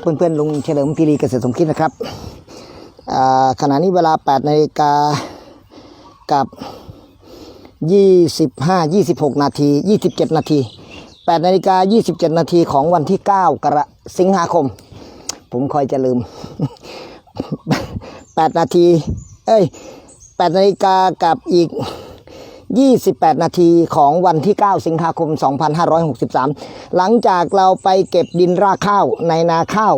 เพื่อนๆลุงเฉลิมพีรีเกษตรสมคิดนะครับขณะนี้เวลา8นาฬิกากับ 25 26 นาที 27 นาที8นาฬิกา 27 นาทีของวันที่ 9 กรสิงหาคม ผมคอยจะลืม 8 นาที เอ้ย 8 นาฬิกากับอีก 28 นาทีของวันที่ 9 สิงหาคม 2563 หลังจากเราไปเก็บดินรากข้าวในนาข้าว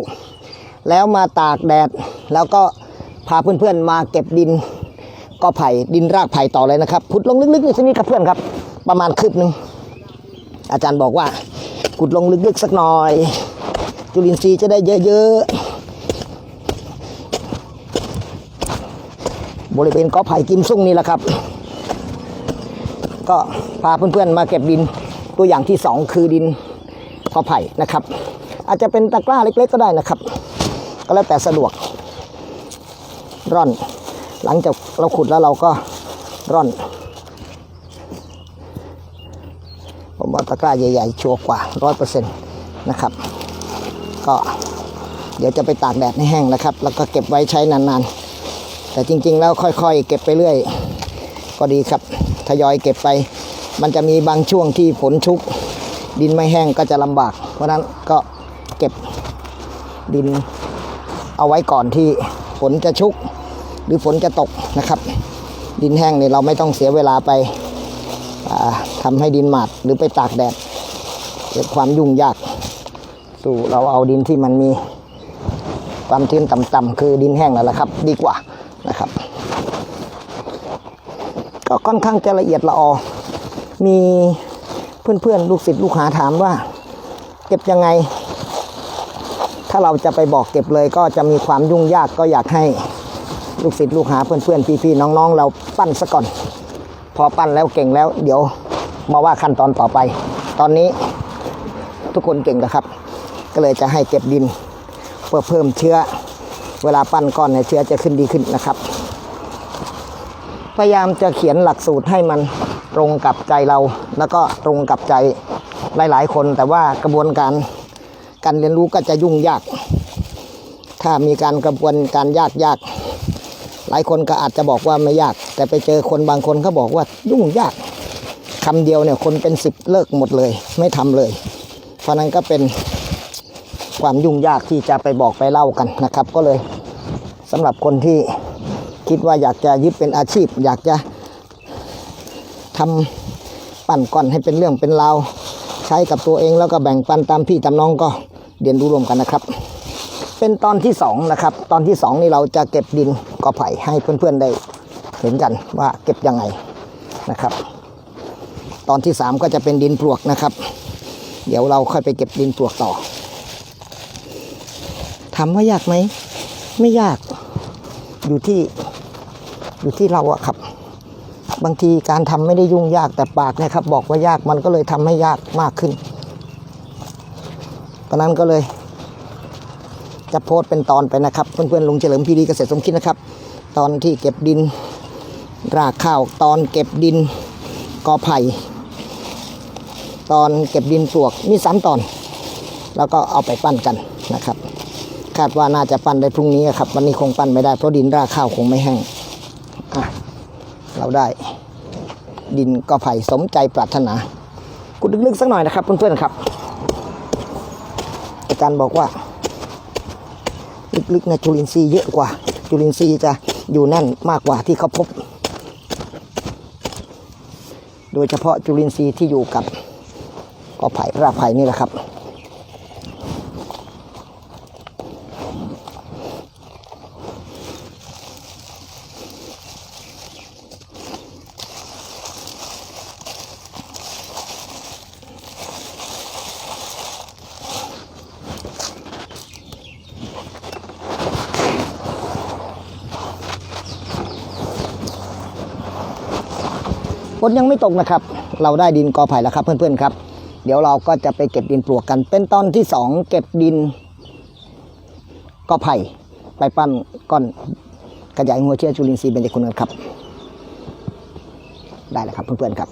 แล้วมาตากแดด แล้วก็พาเพื่อนๆมาเก็บดินก็ไผ่ดินรากไผ่ต่อเลยนะครับขุดลงลึกๆนี่สักนิดครับเพื่อนครับ ประมาณคืบหนึ่งอาจารย์บอกว่าขุดลงลึกๆสักหน่อย จุลินทรีย์จะได้เยอะๆบริเวณกอไผ่กิมซุ่งนี่แหละครับ ก็พาเพื่อนๆมาเก็บดินตัวอย่างที่สองคือดินกอไผ่นะครับ อาจจะเป็นตะกร้าเล็ก ๆ ก็ได้นะครับ ก็แล้วแต่สะดวกร่อน หลังจากเราขุดแล้วเราก็ร่อน ผมว่าตะกร้าใหญ่ๆชัวร์กว่าร้อยเปอร์เซ็นต์นะครับ ก็เดี๋ยวจะไปตากแดดให้แห้งนะครับ แล้วก็เก็บไว้ใช้นานๆ แต่จริงๆแล้วค่อยๆ เก็บไปเรื่อย ก็ดีครับ ทยอยเก็บไป มันจะมีบางช่วงที่ฝนชุก ดินไม่แห้งก็จะลำบาก เพราะนั้นก็เก็บดินเอาไว้ก่อนที่ฝนจะชุก หรือฝนจะตกนะครับ ดินแห้งเนี่ยเราไม่ต้องเสียเวลาไปาทำให้ดินหมาดหรือไปตากแดดเกิดความยุ่งยาก สู่เราเอาดินที่มันมีความชื้นต่ำๆคือดินแห้งนั่นแหละครับ ดีกว่านะครับ ก็ค่อนข้างจะละเอียดละออ มีเพื่อนๆ ลูกศิษย์ลูกหาถามว่า เก็บยังไง ถ้าเราจะไปบอกเก็บเลยก็จะมีความยุ่งยากก็อยากให้ลูกศิษย์ลูกหาเพื่อนๆ พี่ๆ น้องๆ เราปั้นซะก่อน พอปั้นแล้วเก่งแล้ว เดี๋ยวมาว่าขั้นตอนต่อไป ตอนนี้ทุกคนเก่งนะครับ ก็เลยจะให้เก็บดินเพื่อเพิ่มเชื้อ เวลาปั้นก้อนเนี่ยเชื้อจะขึ้นดีขึ้นนะครับ พยายามจะเขียนหลักสูตรให้มันตรงกับใจเรา แล้วก็ตรงกับใจหลาย ๆ คน แต่ว่ากระบวนการการเรียนรู้ก็จะยุ่งยาก ถ้ามีการกระบวนการยากยากหลายคนก็อาจจะบอกว่าไม่ยาก แต่ไปเจอคนบางคนเขาบอกว่ายุ่งยากคำเดียวเนี่ยคนเป็นสิบเลิกหมดเลย ไม่ทำเลย เพราะนั้นก็เป็นความยุ่งยากที่จะไปบอกไปเล่ากันนะครับ ก็เลยสำหรับคนที่ คิดว่าอยากจะยึดเป็นอาชีพ อยากจะทำปั่นก่อนให้เป็นเรื่องเป็นราวใช้กับตัวเองแล้วก็แบ่งปันตามพี่ตามน้องก็เรียนรู้รวมกันนะครับ เป็นตอนที่สองนะครับตอนที่สองนี่เราจะเก็บดินกอไผ่ให้เพื่อนๆได้เห็นกันว่าเก็บยังไงนะครับ ตอนที่สามก็จะเป็นดินปลวกนะครับ เดี๋ยวเราค่อยไปเก็บดินปลวกต่อถามว่ายากไหมไม่ยากอยู่ที่ อยู่ที่เราอะครับ บางทีการทำไม่ได้ยุ่งยากแต่ปากนะครับ บอกว่ายากมันก็เลยทำให้ยากมากขึ้นเพราะนั้นก็เลย จะโพสต์เป็นตอนไปนะครับ เพื่อนๆลุงเฉลิมพีดีเกษตรสมคิดนะครับ ตอนที่เก็บดินรากข้าวตอนเก็บดินกอไผ่ตอนเก็บดินปลวกมีสามตอน แล้วก็เอาไปปั้นกันนะครับ คาดว่าน่าจะปั้นได้พรุ่งนี้ครับ วันนี้คงปั้นไม่ได้เพราะดินรากข้าวคงไม่แห้ง เราได้ดินก็ไผ่สมใจปรารถนากุดลึกๆสักหน่อยนะครับเพื่อนๆครับ อาจารย์บอกว่า ลึกๆในจุลินทรีย์เยอะกว่า จุลินทรีย์จะอยู่แน่นมากกว่าที่เขาพบ โดยเฉพาะจุลินทรีย์ที่อยู่กับกอไผ่รากไผ่นี่แหละครับ ฝนยังไม่ตกนะครับ เราได้ดินกอไผ่แล้วครับเพื่อนๆครับ เดี๋ยวเราก็จะไปเก็บดินปลวกกัน เป็นตอนที่สองเก็บดินกอไผ่ไปปั้นก้อนขยายหัวเชื้อจุลินทรีย์เบญจคุณกันครับ ได้แล้วครับเพื่อนๆครับ